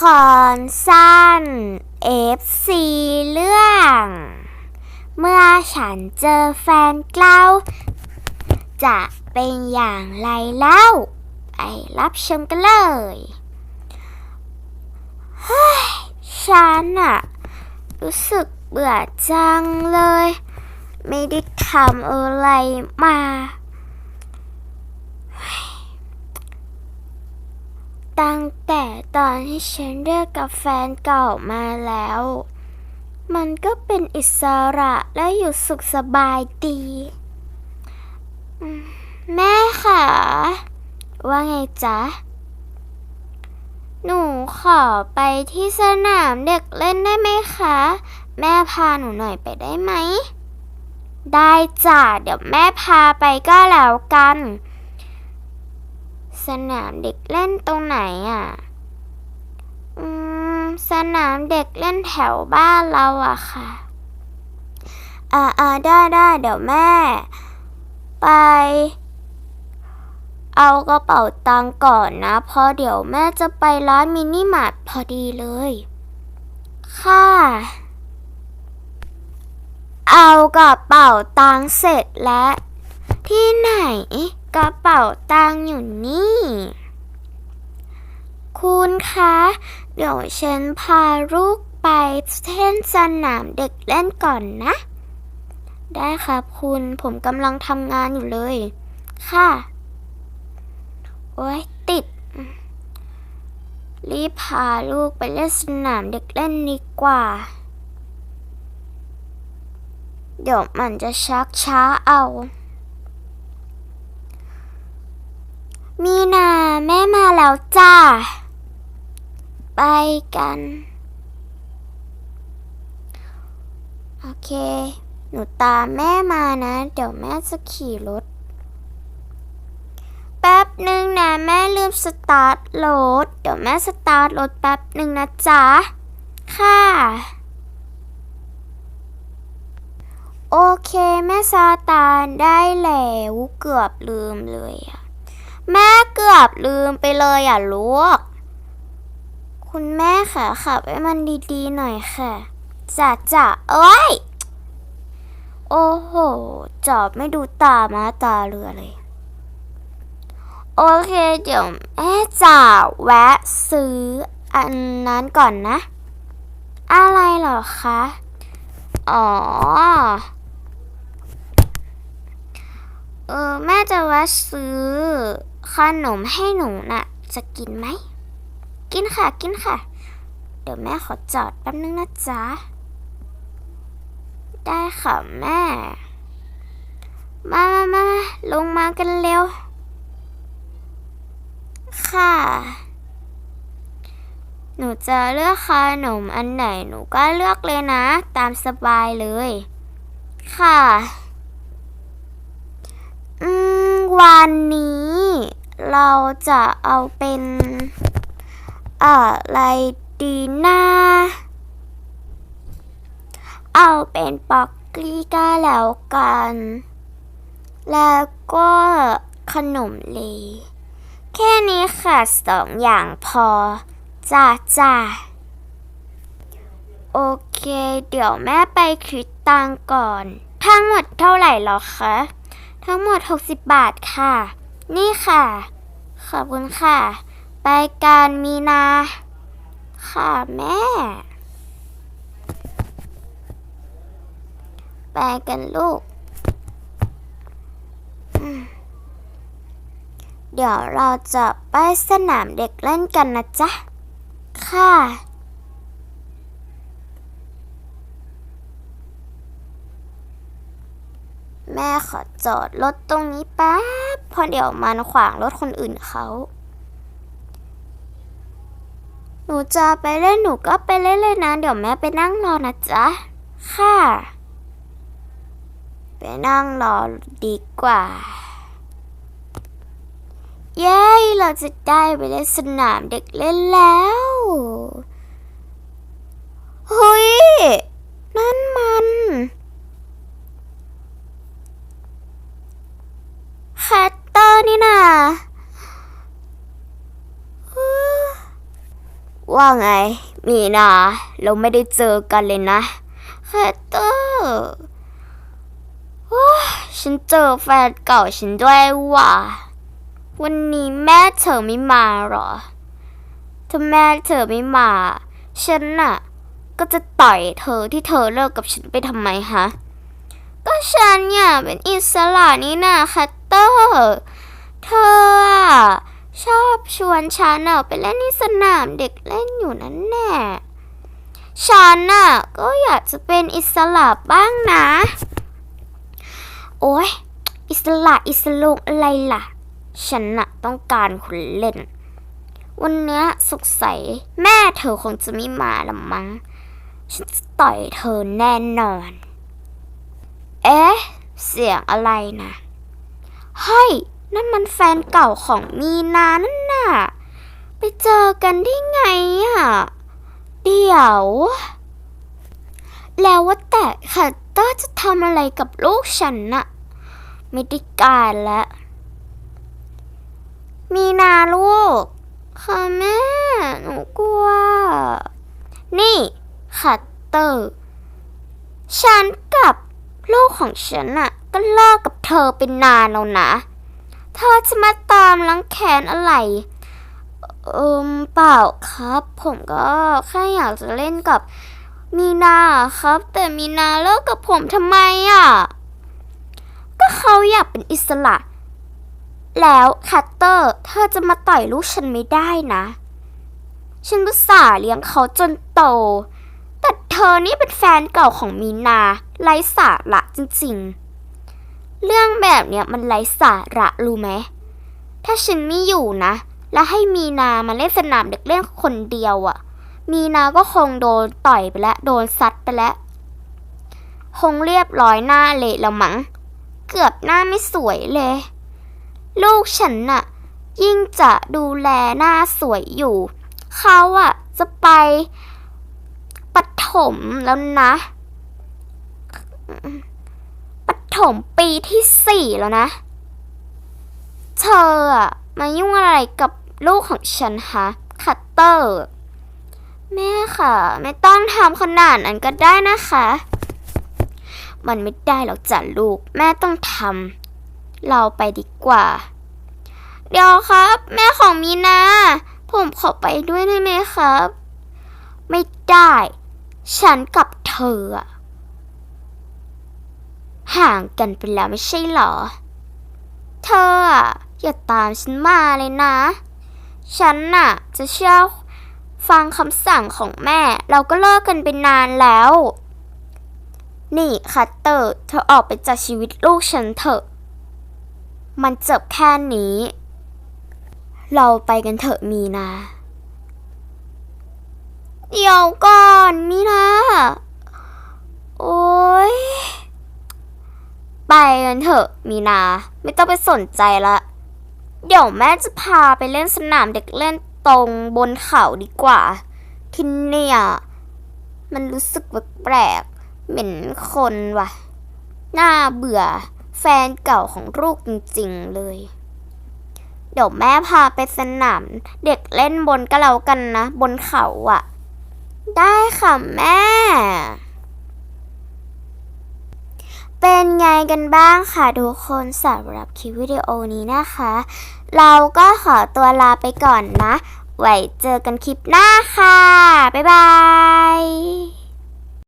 คอนสั้น FC เรื่อง เมื่อฉันเจอแฟนเก่าจะเป็นอย่างไรเล่า ไปรับชมกันเลยเฮ้ยฉันอะรู้สึกเบื่อจังเลย ไม่ได้ทำอะไรมา ตั้งแต่ตอนที่ฉันเลิกกับแฟนเก่ามาแล้ว มันก็เป็นอิสระและอยู่สุขสบายดี แม่ค่ะ ว่าไงจ๊ะ หนูขอไปที่สนามเด็กเล่นได้ไหมคะ แม่พาหนูหน่อยไปได้ไหม ได้จ้ะ เดี๋ยวแม่พาไปก็แล้วกัน สนามเด็กเล่นตรงไหนอะ อืม สนามเด็กเล่นแถวบ้านเราอะค่ะ อ่าอ่าได้ได้เดี๋ยวแม่ ไป เอากระเป๋าตังค์ก่อนนะ เพราะเดี๋ยวแม่จะไปร้านมินิมาร์ทพอดีเลย ค่ะ เอากระเป๋าตังค์เสร็จแล้ว ที่ไหน กระเป๋าตังค์อยู่นี่ คุณคะ เดี๋ยวฉันพาลูกไปเท่นสนามเด็กเล่นก่อนนะ ได้ครับคุณผมกำลังทำงานอยู่เลย ค่ะ โอ้ยติด รีบพาลูกไปเล่นสนามเด็กเล่นดีกว่า เดี๋ยวมันจะชักช้าเอา มีนาแม่มาแล้วจ้า ไปกัน โอเค หนูตามแม่มานะ เดี๋ยวแม่จะขี่รถ แป๊บหนึ่งนะ แม่ลืมสตาร์ทรถ เดี๋ยวแม่สตาร์ทรถแป๊บหนึ่งนะจ๊ะ ค่ะ โอเค แม่ซาตานได้แล้ว เกือบลืมเลยอะ แม่เกือบลืมไปเลยอะลูก คุณแม่ค่ะขับให้มันดีๆหน่อยค่ะจ้ะจ้ะเอ้ย โอ้โห จอบไม่ดูตามาตาเรือเลย โอเคเดี๋ยวแม่จะแวะซื้ออันนั้นก่อนนะ อะไรหรอคะ อ๋อ เออแม่จะแวะซื้อ ขนมให้หนูน่ะ จะกินไหม กินค่ะกินค่ะ เดี๋ยวแม่ขอจอดแป๊บนึงนะจ๊ะ ได้ค่ะแม่มามามามาลงมากันเร็ว ค่ะ หนูจะเลือกขนมอันไหนหนูก็เลือกเลยนะ ตามสบายเลย ค่ะ อืม วันนี้ เราจะเอาเป็นอะไรดีนะเอาเป็นป๊อกกี้ก็แล้วกัน แล้วก็ขนมเลแค่นี้ค่ะสองอย่างพอ จ้าจ้าโอเค เดี๋ยวแม่ไปคิดตังก่อน ทั้งหมดเท่าไหร่หรอคะ ทั้งหมด 60 บาทค่ะ นี่ค่ะ ขอบคุณค่ะ ไปการมีนา ค่ะแม่ ไปกันลูก เดี๋ยวเราจะไปสนามเด็กเล่นกันนะจ๊ะ ค่ะแม่ขอจอดรถตรงนี้แป๊บ เพอเดี๋ยวมันขวางรถคนอื่นเขา หนูจะไปเล่นหนูก็ไปเล่นเลยนะ เดี๋ยวแม่ไปนั่งรอนะจ๊ะ ค่ะ ไปนั่งรอดีกว่า เย้ เราจะได้ไปเล่นสนามเด็กเล่นแล้ว เฮ้ย นั่นมัน แคตเตอร์นี่นา ว่าไง มีนา เราไม่ได้เจอกันเลยนะแคทเตอร์โอ้ยฉันเจอแฟนเก่าฉันด้วยว่ะ วันนี้แม่เธอไม่มาหรอ ถ้าแม่เธอไม่มา ฉันน่ะ ก็จะต่อยเธอที่เธอเลิกกับฉันไปทำไมฮะ ก็ฉันเนี่ยเป็นอิสระนี่นาคัตเตอร์ เธออะ ชอบชวนฉันอะไปเล่นที่สนามเด็กเล่นอยู่นั่นแน่ฉันน่ะก็อยากจะเป็นอิสระบ้างนะ โอ้ยอิสระอิสระอะไรล่ะ ฉันน่ะต้องการคนเล่น วันนี้สงสัยแม่เธอคงจะไม่มาละมั้ง ฉันจะต่อยเธอแน่นอน เอ๊ะ เสียงอะไรนะเฮ้ย นั่นมันแฟนเก่าของมีนานั่นน่ะ ไปเจอกันได้ไงอะ เดี๋ยว แล้วว่าแต่คัตเตอร์จะทำอะไรกับลูกฉันน่ะ ไม่ได้การแล้ว มีนาลูก ค่ะแม่ หนูกลัว นี่คัตเตอร์ ฉันกับลูกของฉันน่ะ ก็เลิกกับเธอเป็นนานแล้วนะ เธอจะมาตามลังแคนอะไรเอิมเปล่าครับ ผมก็แค่อยากจะเล่นกับมีนาครับ แต่มีนาเลิกกับผมทำไมอะ ก็เขาอยากเป็นอิสระ แล้วคัตเตอร์เธอจะมาต่อยลูกฉันไม่ได้นะ ฉันอุตส่าเลี้ยงเขาจนโต แต่เธอนี่เป็นแฟนเก่าของมีนาไร้สาระจริงๆ เรื่องแบบเนี้ยมันไร้สาระรู้ไหม ถ้าฉันไม่อยู่นะ แล้วให้มีนามาเล่นสนามเด็กเล่นคนเดียวอะ่ะ มีนาก็คงโดนต่อยไปแล้วโดนซัดไปแล้ว คงเรียบร้อยหน้าเละแล้วมั้ง เกือบหน้าไม่สวยเลย ลูกฉันน่ะ ยิ่งจะดูแลหน้าสวยอยู่ เขาอะจะไปปฐมแล้วนะ ปฐมปีที่สี่แล้วนะ เธออะมายุ่งอะไรกับลูกของฉันฮะคัตเตอร์ แม่ค่ะ ไม่ต้องทำขนาดนั้นก็ได้นะคะ มันไม่ได้หรอกจ้ะลูก แม่ต้องทำเราไปดีกว่า เดี๋ยวครับ แม่ของมีนา ผมขอไปด้วยได้ไหมครับ ไม่ได้ ฉันกับเธออะ ห่างกันไปแล้วไม่ใช่หรอ เธออย่าตามฉันมาเลยนะ ฉันน่ะ จะเชื่อฟังคำสั่งของแม่ เราก็เลิกกันไปนานแล้ว นี่คัตเตอร์ เธอออกไปจากชีวิตลูกฉันเถอะ มันจบแค่นี้ เราไปกันเถอะมีนา เดี๋ยวก่อนมีนา โอ๊ย ไปกันเถอะมีนา ไม่ต้องไปสนใจละ เดี๋ยวแม่จะพาไปเล่นสนามเด็กเล่นตรงบนเขาดีกว่า ที่เนี่ย มันรู้สึกแปลกๆเหม็นคนว่ะ น่าเบื่อแฟนเก่าของลูกจริงๆเลย เดี๋ยวแม่พาไปสนาม เด็กเล่นบนก็แล้วกันนะ บนเขาอะ่ะ ได้ค่ะแม่ เป็นไงกันบ้างค่ะทุกคนสำหรับคลิปวิดีโอนี้นะคะ เราก็ขอตัวลาไปก่อนนะ ไว้เจอกันคลิปหน้าค่ะ บ๊ายบาย